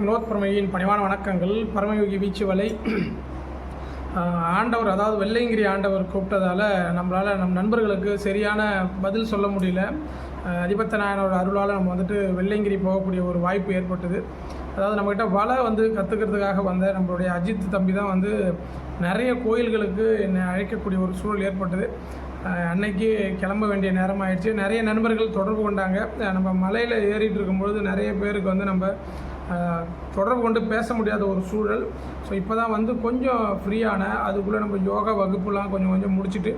வினோத் பரமையின் பணிவான வணக்கங்கள். பரமயோகி வீச்சு வலை. ஆண்டவர் அதாவது வெள்ளையங்கிரி ஆண்டவர் கூப்பிட்டதால் நம்மளால் நம் நண்பர்களுக்கு சரியான பதில் சொல்ல முடியல. அதிபத்த நாயனோட அருளால் நம்ம வந்துட்டு வெள்ளைங்கிரி போகக்கூடிய ஒரு வாய்ப்பு ஏற்பட்டது. அதாவது நம்மக்கிட்ட வலை வந்து கற்றுக்கிறதுக்காக வந்த நம்மளுடைய அஜித் தம்பி தான் வந்து நிறைய கோயில்களுக்கு என்னை அழைக்கக்கூடிய ஒரு சூழல் ஏற்பட்டது. அன்னைக்கு கிளம்ப வேண்டிய நேரம் ஆயிடுச்சு நிறைய நண்பர்கள் தொடர்பு கொண்டாங்க. நம்ம மலையில் ஏறிட்டு இருக்கும்பொழுது நிறைய பேருக்கு வந்து நம்ம தொடர்பு கொண்டு பேச முடியாத ஒரு சூழல். ஸோ இப்போ தான் வந்து கொஞ்சம் ஃப்ரீயான அதுக்குள்ளே நம்ம யோகா வகுப்புலாம் கொஞ்சம் கொஞ்சம் முடிச்சுட்டு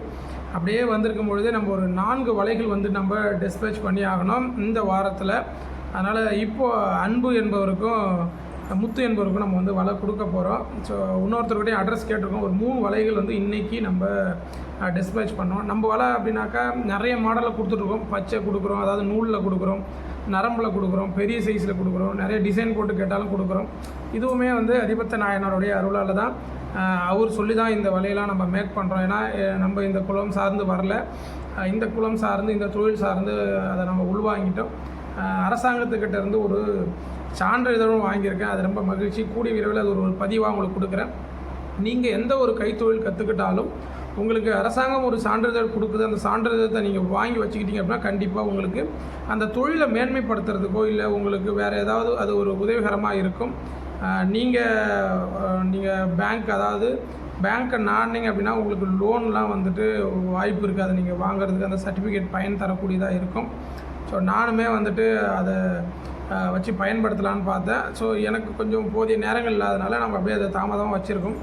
அப்படியே வந்திருக்கும் பொழுதே நம்ம ஒரு நான்கு வலைகள் வந்து நம்ம டிஸ்பேச் பண்ணி ஆகணும் இந்த வாரத்தில். அதனால் இப்போது அன்பு என்பவருக்கும் முத்து என்பவருக்கு நம்ம வந்து வலை கொடுக்க போகிறோம் ஸோ இன்னொருத்தருக்கிட்டே அட்ரஸ் கேட்டிருக்கோம். ஒரு மூணு வலைகள் வந்து இன்றைக்கி நம்ம டிஸ்பேச் பண்ணோம். நம்ம வலை அப்படின்னாக்கா நிறைய மாடலில் கொடுத்துட்ருக்கோம். பச்சை கொடுக்குறோம் அதாவது நூலில் கொடுக்குறோம் நரம்பில் கொடுக்குறோம் பெரிய சைஸில் கொடுக்குறோம் நிறைய டிசைன் போட்டு கேட்டாலும் கொடுக்குறோம். இதுவுமே வந்து அதிபத்த நாயனருடைய அருளால் தான் அவர் சொல்லி தான் இந்த வலையெல்லாம் நம்ம மேக் பண்ணுறோம் ஏன்னா நம்ம இந்த குலம் சார்ந்து வரல. இந்த குலம் சார்ந்து இந்த தொழில் சார்ந்து அதை நம்ம உள்வாங்கிட்டோம். அரசாங்கத்துக்கிட்ட இருந்து ஒரு சான்றிதழும் வாங்கியிருக்கேன். அது ரொம்ப மகிழ்ச்சி. கூடிய விரைவில் அது ஒரு பதிவாக உங்களுக்கு கொடுக்குறேன். நீங்கள் எந்த ஒரு கைத்தொழில் கற்றுக்கிட்டாலும் உங்களுக்கு அரசாங்கம் ஒரு சான்றிதழ் கொடுக்குது. அந்த சான்றிதழத்தை நீங்கள் வாங்கி வச்சுக்கிட்டீங்க அப்படின்னா கண்டிப்பாக உங்களுக்கு அந்த தொழிலை மேன்மைப்படுத்துறதுக்கோ இல்லை உங்களுக்கு வேறு ஏதாவது அது ஒரு உதவிகரமாக இருக்கும். நீங்கள் நீங்கள் பேங்க் அதாவது பேங்க்கை நாடினீங்க அப்படின்னா உங்களுக்கு லோன்லாம் வந்துட்டு வாய்ப்பு இருக்குது. அதை நீங்கள் வாங்குறதுக்கு அந்த சர்டிஃபிகேட் பயன் தரக்கூடியதாக இருக்கும். ஸோ நானுமே வந்துட்டு அதை வச்சு பயன்படுத்தலான்னு பார்த்தேன். ஸோ எனக்கு கொஞ்சம் போதிய நேரங்கள் இல்லாதனால நம்ம அப்படியே அதை தாமதமாக வச்சுருக்கோம்.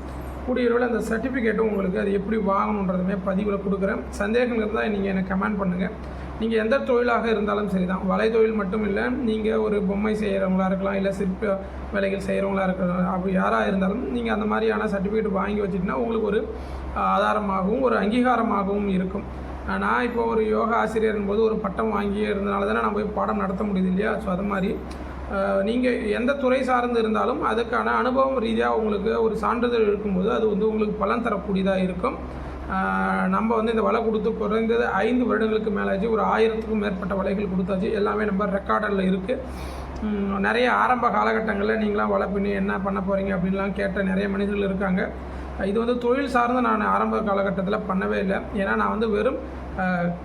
கூடிய அந்த சர்டிஃபிகேட்டும் உங்களுக்கு அது எப்படி வாங்கணுன்றதுமே பதிவில் கொடுக்குறேன். சந்தேகங்கள் இருந்தால் நீங்கள் எனக்கு கமெண்ட் பண்ணுங்கள் நீங்கள் எந்த தொழிலாக இருந்தாலும் சரி தான் வலை தொழில் மட்டும் இல்லை நீங்கள் ஒரு பொம்மை செய்கிறவங்களா இருக்கலாம் இல்லை சிற்ப வேலைகள் செய்கிறவங்களா இருக்கலாம் அப்படி யாராக இருந்தாலும் நீங்கள் அந்த மாதிரியான சர்டிஃபிகேட் வாங்கி வச்சுட்டிங்கன்னா உங்களுக்கு ஒரு ஆதாரமாகவும் ஒரு அங்கீகாரமாகவும் இருக்கும். நான் இப்போ ஒரு யோகா ஆசிரியர் போது ஒரு பட்டம் வாங்கி இருந்தனால தானே நான் போய் பாடம் நடத்த முடியுது இல்லையா? ஸோ அது மாதிரி நீங்கள் எந்த துறை சார்ந்து இருந்தாலும் அதுக்கான அனுபவம் ரீதியாக உங்களுக்கு ஒரு சான்றிதழ் இருக்கும்போது அது வந்து உங்களுக்கு பலன் தரக்கூடியதாக இருக்கும். நம்ம வந்து இந்த வலை கொடுத்து குறைந்தது ஐந்து வருடங்களுக்கு மேலாச்சு ஒரு ஆயிரத்துக்கும் மேற்பட்ட வலைகள் கொடுத்தாச்சு எல்லாமே நம்ம ரெக்கார்டில் இருக்குது நிறைய ஆரம்ப காலகட்டங்களில் நீங்களாம் வலை பண்ணி என்ன பண்ண போகிறீங்க அப்படின்லாம் கேட்ட நிறைய மனிதர்கள் இருக்காங்க. இது வந்து தொழில் சார்ந்து நான் ஆரம்ப காலகட்டத்தில் பண்ணவே இல்லை. ஏன்னா நான் வந்து வெறும்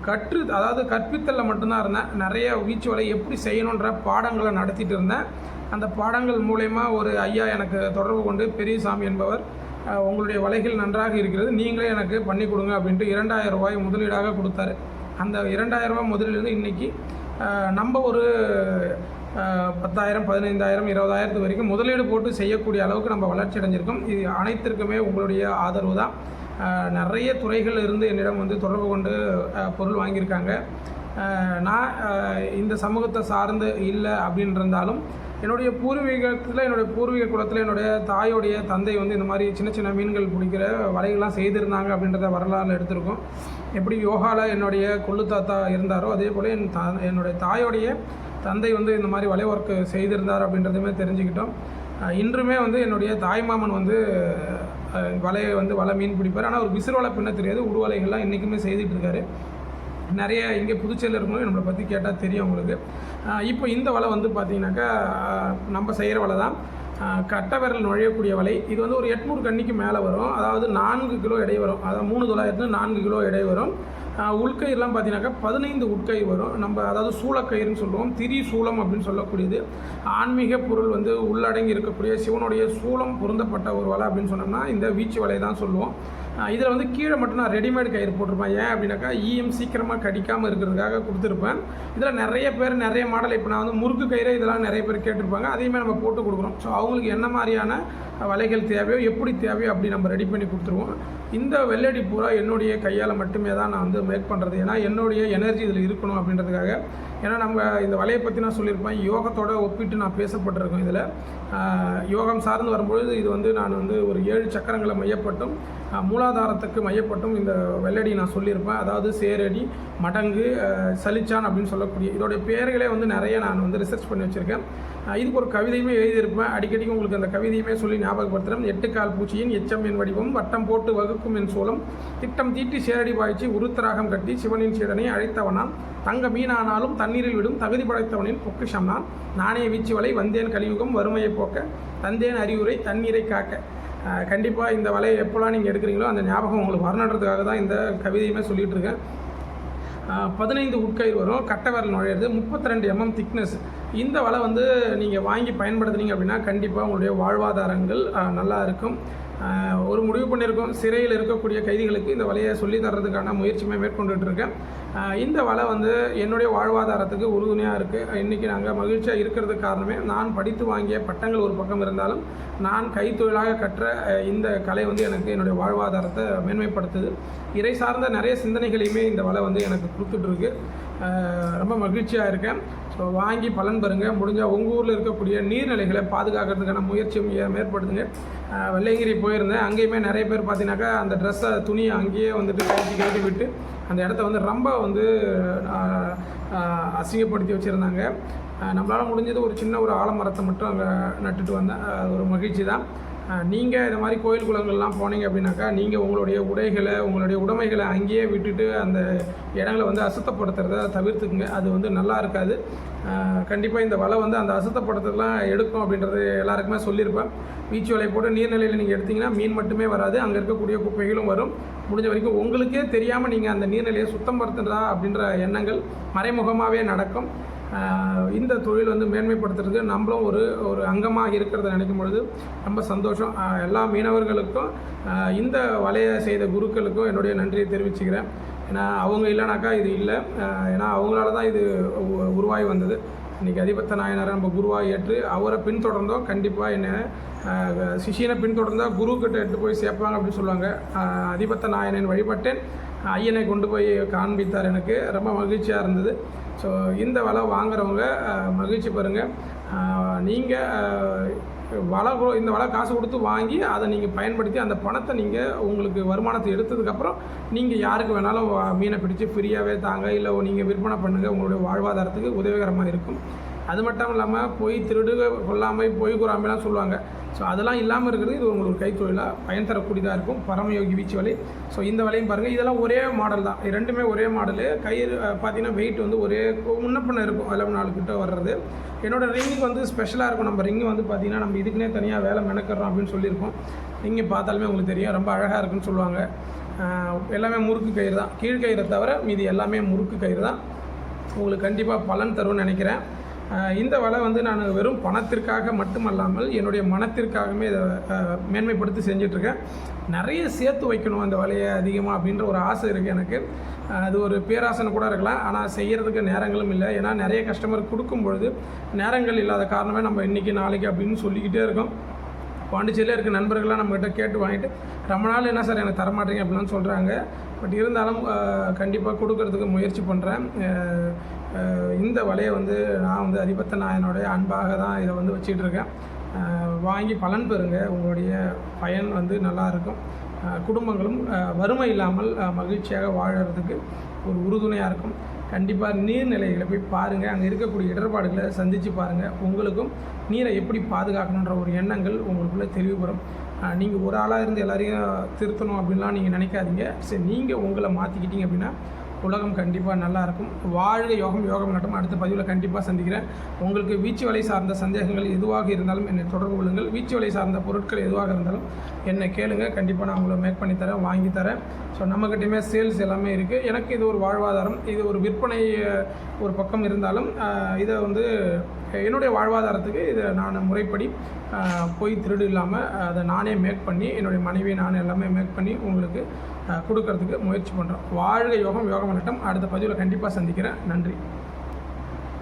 கற்று அதாவது கற்பித்தலில் மட்டும்தான் இருந்தேன். நிறைய வீச்சு வலை எப்படி செய்யணுன்ற பாடங்களை நடத்திட்டு இருந்தேன். அந்த பாடங்கள் மூலயமா ஒரு ஐயா எனக்கு தொடர்பு கொண்டு பெரியசாமி என்பவர் உங்களுடைய வலைகள் நன்றாக இருக்கிறது. நீங்களே எனக்கு பண்ணி கொடுங்க அப்படின்ட்டு இரண்டாயிரம் ரூபாய் முதலீடாக கொடுத்தாரு. அந்த இரண்டாயிரம் ரூபாய் முதலீடு இன்றைக்கி நம்ம ஒரு பத்தாயிரம் பதினைந்தாயிரம் இருபதாயிரத்து வரைக்கும் முதலீடு போட்டு செய்யக்கூடிய அளவுக்கு நம்ம வளர்ச்சி அடைஞ்சிருக்கோம். இது அனைத்திற்குமே உங்களுடைய ஆதரவு தான். நிறைய துறைகள் இருந்து என்னிடம் வந்து தொடர்பு கொண்டு பொருள் வாங்கியிருக்காங்க. நான் இந்த சமூகத்தை சார்ந்து இல்லை அப்படின்னு இருந்தாலும் என்னுடைய பூர்வீகத்தில் என்னுடைய பூர்வீக குளத்தில் என்னுடைய தாயோடைய தந்தை வந்து இந்த மாதிரி சின்ன சின்ன மீன்கள் பிடிக்கிற வலைகள்லாம் செய்திருந்தாங்க அப்படின்றத வரலாறு எடுத்திருக்கோம். எப்படி யோகாவில் என்னுடைய கொள்ளு தாத்தா இருந்தாரோ அதே போல் என் தா என்னுடைய தாயோடைய தந்தை வந்து இந்த மாதிரி வலை ஒர்க்கு செய்திருந்தார் அப்படின்றதுமே தெரிஞ்சுக்கிட்டோம். இன்றுமே வந்து என்னுடைய தாய்மாமன் வந்து வலையை வந்து வலை மீன் பிடிப்பார். ஆனால் ஒரு விசிறு வலை பின்ன தெரியாது. உருவலைகள்லாம் இன்றைக்குமே செய்துட்டு இருக்காரு. நிறைய இங்கே புதுச்சேரியில் இருக்கவங்களும் நம்மளை பற்றி கேட்டால் தெரியும் உங்களுக்கு. இப்போ இந்த வலை வந்து பார்த்தீங்கன்னாக்கா நம்ம செய்கிற வலை தான். அஹ், விரல் நுழையக்கூடிய வலை. இது வந்து ஒரு எட்நூறு கன்னிக்கு மேலே வரும். அதாவது நான்கு கிலோ எடை வரும். அதாவது மூணு தொள்ளாயிரத்து நான்கு கிலோ எடை வரும். உள்கயிறுலாம் பார்த்தீங்கன்னாக்கா பதினைந்து உட்கை வரும். நம்ம அதாவது சூளக்கயிறுன்னு சொல்லுவோம். திரி சூளம் அப்படின்னு சொல்லக்கூடியது. ஆன்மீக பொருள் வந்து உள்ளடங்கி இருக்கக்கூடிய சிவனுடைய சூளம் பொருந்தப்பட்ட ஒரு வலை அப்படின்னு சொன்னோம்னா இந்த வீச்சு வலையை தான் சொல்லுவோம். இதில் வந்து கீழே மட்டும் நான் ரெடிமேட் கயிறு போட்டிருப்பேன். ஏன் அப்படின்னாக்கா ஈஎம் சீக்கிரமாக கடிக்காமல் இருக்கிறதுக்காக கொடுத்துருப்பேன். இதில் நிறைய பேர் நிறைய மாடல். இப்போ நான் வந்து முறுக்கு கயிறு இதெல்லாம் நிறைய பேர் கேட்டிருப்பாங்க. அதையுமே நம்ம போட்டு கொடுக்குறோம். ஸோ அவங்களுக்கு என்ன மாதிரியான வலைகள் தேவையோ எப்படி தேவையோ அப்படி நம்ம ரெடி பண்ணி கொடுத்துருவோம். இந்த வெள்ளடி பூரா என்னுடைய கையால் மட்டுமே தான் நான் வந்து மேக் பண்ணுறது ஏன்னா என்னுடைய எனர்ஜி இதில் இருக்கணும் அப்படின்றதுக்காக. ஏன்னா நம்ம இந்த வலையை பற்றி நான் சொல்லியிருப்பேன். யோகத்தோட ஒப்பிட்டு நான் பேசப்பட்டிருக்கோம் இதில். யோகம் சார்ந்து வரும்பொழுது இது வந்து நான் வந்து ஒரு ஏழு சக்கரங்களை மையப்பட்டும் மூலாதாரத்துக்கு மையப்பட்டும் இந்த வெள்ளடி நான் சொல்லியிருப்பேன். அதாவது சேரடி மடங்கு சலிச்சான் அப்படின்னு சொல்லக்கூடிய இதோடைய பெயர்களே வந்து நிறைய நான் வந்து ரிசர்ச் பண்ணி வச்சுருக்கேன். இதுக்கு ஒரு கவிதையுமே எழுதியிருப்பேன். அடிக்கடி உங்களுக்கு அந்த கவிதையுமே சொல்லி ஞாபகப்படுத்துகிறேன் எட்டுக்கால் பூச்சியின் எச்சம் என் வடிவம் வட்டம் போட்டு வகுக்கும் என் சோளம் திட்டம் தீட்டி சேரடி பாய்ச்சி உருத்தராகம் கட்டி சிவனின் சீடனை அழைத்தவனான் தங்க மீனானாலும் தண்ணீரில் விடும் தகுதி படைத்தவனின் பொக்கிஷம் நான் நானே வீச்சு வலை வந்தேன் கலியுகம் வறுமையை போக்க தந்தேன் அறிவுரை தண்ணீரை காக்க. கண்டிப்பாக இந்த வலையை எப்போல்லாம் நீங்கள் எடுக்கிறீங்களோ அந்த ஞாபகம் உங்களுக்கு வரணுன்றதுக்காக தான் இந்த கவிதையுமே சொல்லிகிட்டு இருக்கேன். பதினைந்து உட்கயிறு வரும் கட்டை விரல் நுழையிறது முப்பத்தி ரெண்டு எம்எம் திக்னஸ் இந்த வலை வந்து நீங்கள் வாங்கி பயன்படுத்துனீங்க அப்படின்னா கண்டிப்பாக உங்களுடைய வாழ்வாதாரங்கள் நல்லா இருக்கும். ஒரு முடிவு பண்ணியிருக்கோம். சிறையில் இருக்கக்கூடிய கைதிகளுக்கு இந்த வலையை சொல்லி தர்றதுக்கான முயற்சியுமே மேற்கொண்டுட்டு இருக்கேன் இந்த வலை வந்து என்னுடைய வாழ்வாதாரத்துக்கு உறுதுணையாக இருக்குது இன்றைக்கி நாங்கள் மகிழ்ச்சியாக இருக்கிறதுக்கு காரணமே நான் படித்து வாங்கிய பட்டங்கள் ஒரு பக்கம் இருந்தாலும் நான் கைத்தொழிலாக கற்ற இந்த கலை வந்து எனக்கு என்னுடைய வாழ்வாதாரத்தை மேன்மைப்படுத்துது. இறை சார்ந்த நிறைய சிந்தனைகளையுமே இந்த வலை வந்து எனக்கு கொடுத்துட்ருக்கு. ரொம்ப மகிழ்ச்சியாக இருக்கேன். ஸோ வாங்கி பலன் பெறுங்கள் முடிஞ்சால் உங்கள் ஊரில் இருக்கக்கூடிய நீர்நிலைகளை பாதுகாக்கிறதுக்கான முயற்சியும் ஏ- மேற்படுத்துங்க வெள்ளையங்கிரி போயிருந்தேன். அங்கேயுமே நிறைய பேர் பார்த்தீங்கன்னாக்கா அந்த ட்ரெஸ்ஸை துணியை அங்கேயே வந்துட்டு கழிச்சு கழிச்சு விட்டு அந்த இடத்த வந்து ரொம்ப வந்து அசிங்கப்படுத்தி வச்சுருந்தாங்க. நம்மளால் முடிஞ்சது ஒரு சின்ன ஒரு ஆலமரத்தை மட்டும் அங்கே நட்டுட்டு வந்தேன். அது ஒரு மகிழ்ச்சி தான். நீங்கள் இந்த மாதிரி கோயில் குளங்கள்லாம் போனீங்க அப்படின்னாக்கா நீங்கள் உங்களுடைய உடைகளை உங்களுடைய உடைமைகளை அங்கேயே விட்டுட்டு அந்த இடங்களை வந்து அசுத்தப்படுத்துறத தவிர்த்துக்குங்க. அது வந்து நல்லா இருக்காது. கண்டிப்பாக இந்த வலை வந்து அந்த அசுத்தப்படுத்துறதுலாம் எடுக்கும் அப்படின்றது எல்லாருக்குமே சொல்லியிருப்பேன். வீச்சு வலை போட்டு நீர்நிலையில் நீங்கள் எடுத்தீங்கன்னா மீன் மட்டுமே வராது. அங்கே இருக்கக்கூடிய குப்பைகளும் வரும். முடிஞ்ச வரைக்கும் உங்களுக்கே தெரியாமல் நீங்கள் அந்த நீர்நிலையை சுத்தம் படுத்துறதா அப்படின்ற எண்ணங்கள் மறைமுகமாகவே நடக்கும். இந்த தொழில் வந்து மேன்மைப்படுத்துறது நம்மளும் ஒரு ஒரு அங்கமாக இருக்கிறத நினைக்கும் பொழுது ரொம்ப சந்தோஷம். எல்லா மீனவர்களுக்கும் இந்த வலையை செய்த குருக்களுக்கும் என்னுடைய நன்றியை தெரிவிச்சுக்கிறேன். ஏன்னா அவங்க இல்லைனாக்கா இது இல்லை. ஏன்னா அவங்களால தான் இது உருவாகி வந்தது. இன்றைக்கி அதிபத்த நாயனாரை நம்ம குருவாக ஏற்று அவரை பின்தொடர்ந்தோம். கண்டிப்பாக என்ன சிஷியனை பின்தொடர்ந்தால் குரு கிட்ட எடுத்து போய் சேர்ப்பாங்க அப்படின்னு சொல்லுவாங்க. அதிபத்த நாயனன் வழிபட்டேன். ஐயனை கொண்டு போய் காண்பித்தார் எனக்கு. ரொம்ப மகிழ்ச்சியாக இருந்தது. ஸோ இந்த வலை வாங்குறவங்க மகிழ்ச்சி பாருங்கள் நீங்கள் வலை இந்த வலை காசு கொடுத்து வாங்கி அதை நீங்கள் பயன்படுத்தி அந்த பணத்தை நீங்கள் உங்களுக்கு வருமானத்தை எடுத்ததுக்கப்புறம் நீங்கள் யாருக்கு வேணாலும் மீனை பிடிச்சி ஃப்ரீயாகவே தாங்க இல்லை நீங்கள் விற்பனை பண்ணுங்கள் உங்களுடைய வாழ்வாதாரத்துக்கு உதவிகரமாக இருக்கும். அது மட்டும் இல்லாமல் பொய் திருடு கொல்லாமை பொய் கூறாமைலாம் சொல்லுவாங்க. ஸோ அதெல்லாம் இல்லாமல் இருக்கிறது இது உங்களுக்கு கைத்தொழிலாக பயன் தரக்கூடியதாக இருக்கும். பரமயோகி வீச்சு வலை. ஸோ இந்த வலையும் பாருங்கள் இதெல்லாம் ஒரே மாடல் தான். இது ரெண்டுமே ஒரே மாடலு கயிறு பார்த்திங்கன்னா பார்த்தீங்கன்னா வெயிட் வந்து ஒரே முன்ன இருக்கும். அதில் நாலு கிட்ட வர்றது. என்னோடய ரிங் வந்து ஸ்பெஷலாக இருக்கும். நம்ம ரிங்கு வந்து பார்த்திங்கன்னா நம்ம இதுக்குன்னே தனியாக வேலை மெனக்கிறோம் அப்படின்னு சொல்லியிருக்கோம் ரிங்கு பார்த்தாலுமே உங்களுக்கு தெரியும். ரொம்ப அழகாக இருக்குன்னு சொல்லுவாங்க. எல்லாமே முறுக்கு கயிறு தான். கீழ்கயிறை தவிர மீதி எல்லாமே முறுக்கு கயிறு தான். உங்களுக்கு கண்டிப்பாக பலன் தரும்னு நினைக்கிறேன். இந்த வலை வந்து நான் வெறும் பணத்திற்காக மட்டுமல்லாமல் என்னுடைய மனத்திற்காகவே இதை மேன்மைப்படுத்தி செஞ்சிட்ருக்கேன். நிறைய சேர்த்து வைக்கணும் அந்த வலையை அதிகமாக அப்படின்ற ஒரு ஆசை இருக்குது எனக்கு. அது ஒரு பேராசனை கூட இருக்கலாம். ஆனால் செய்கிறதுக்கு நேரங்களும் இல்லை. ஏன்னா நிறைய கஸ்டமர் கொடுக்கும் பொழுது நேரங்கள் இல்லாத காரணமே நம்ம இன்றைக்கி நாளைக்கு அப்படின்னு சொல்லிக்கிட்டே இருக்கோம். பாண்டிச்சேரியில் இருக்க நண்பர்கள்லாம் நம்மக்கிட்ட கேட்டு வாங்கிட்டு ரொம்ப நாள் என்ன சார் எனக்கு தரமாட்டீங்க? அப்படிலாம் சொல்கிறாங்க பட் இருந்தாலும் கண்டிப்பாக கொடுக்கறதுக்கு முயற்சி பண்ணுறேன் இந்த வலையை வந்து நான் வந்து அதிபத்த நாயனுடைய அன்பாக தான் இதை வந்து வச்சிட்டு இருக்கேன். வாங்கி பலன் பெறுங்க. உங்களுடைய பயன் வந்து நல்லா இருக்கும். குடும்பங்களும் வறுமை இல்லாமல் மகிழ்ச்சியாக வாழறதுக்கு ஒரு உறுதுணையாக இருக்கும். கண்டிப்பாக நீர்நிலைகளை போய் பாருங்கள் அங்கே இருக்கக்கூடிய இடர்பாடுகளை சந்தித்து பாருங்கள் உங்களுக்கும் நீரை எப்படி பாதுகாக்கணுன்ற ஒரு எண்ணங்கள் உங்களுக்குள்ளே தெளிவுபடும் நீங்கள் ஒரு ஆளாக இருந்து எல்லாரையும் திருத்தணும் அப்படின்லாம் நீங்கள் நினைக்காதீங்க. சரி நீங்கள் உங்களை மாற்றிக்கிட்டீங்க அப்படின்னா உலகம் கண்டிப்பாக நல்லாயிருக்கும் வாழ்க யோகம் யோகம் நட்டம் அடுத்த பதிவில் கண்டிப்பாக சந்திக்கிறேன். உங்களுக்கு வீச்சு வலை சார்ந்த சந்தேகங்கள் எதுவாக இருந்தாலும் என்னை தொடர்பு கொள்ளுங்கள். வீச்சு வலை சார்ந்த பொருட்கள் எதுவாக இருந்தாலும் என்னை கேளுங்கள் கண்டிப்பாக நான் உங்களை மேக் பண்ணி தரேன் வாங்கி தரேன். ஸோ நம்மக்கிட்டையுமே சேல்ஸ் எல்லாமே இருக்குது எனக்கு இது ஒரு வாழ்வாதாரம். இது ஒரு விற்பனை ஒரு பக்கம் இருந்தாலும் இதை வந்து என்னுடைய வாழ்வாதாரத்துக்கு இதை நான் முறைப்படி போய் திருடு இல்லாமல் அதை நானே மேக் பண்ணி என்னுடைய மனைவி நானே எல்லாமே மேக் பண்ணி உங்களுக்கு கொடுக்கறதுக்கு முயற்சி பண்ணுறோம் வாழ்க யோகம் யோகம் நட்டம் அடுத்த பதிவில் கண்டிப்பாக சந்திக்கிறேன். நன்றி.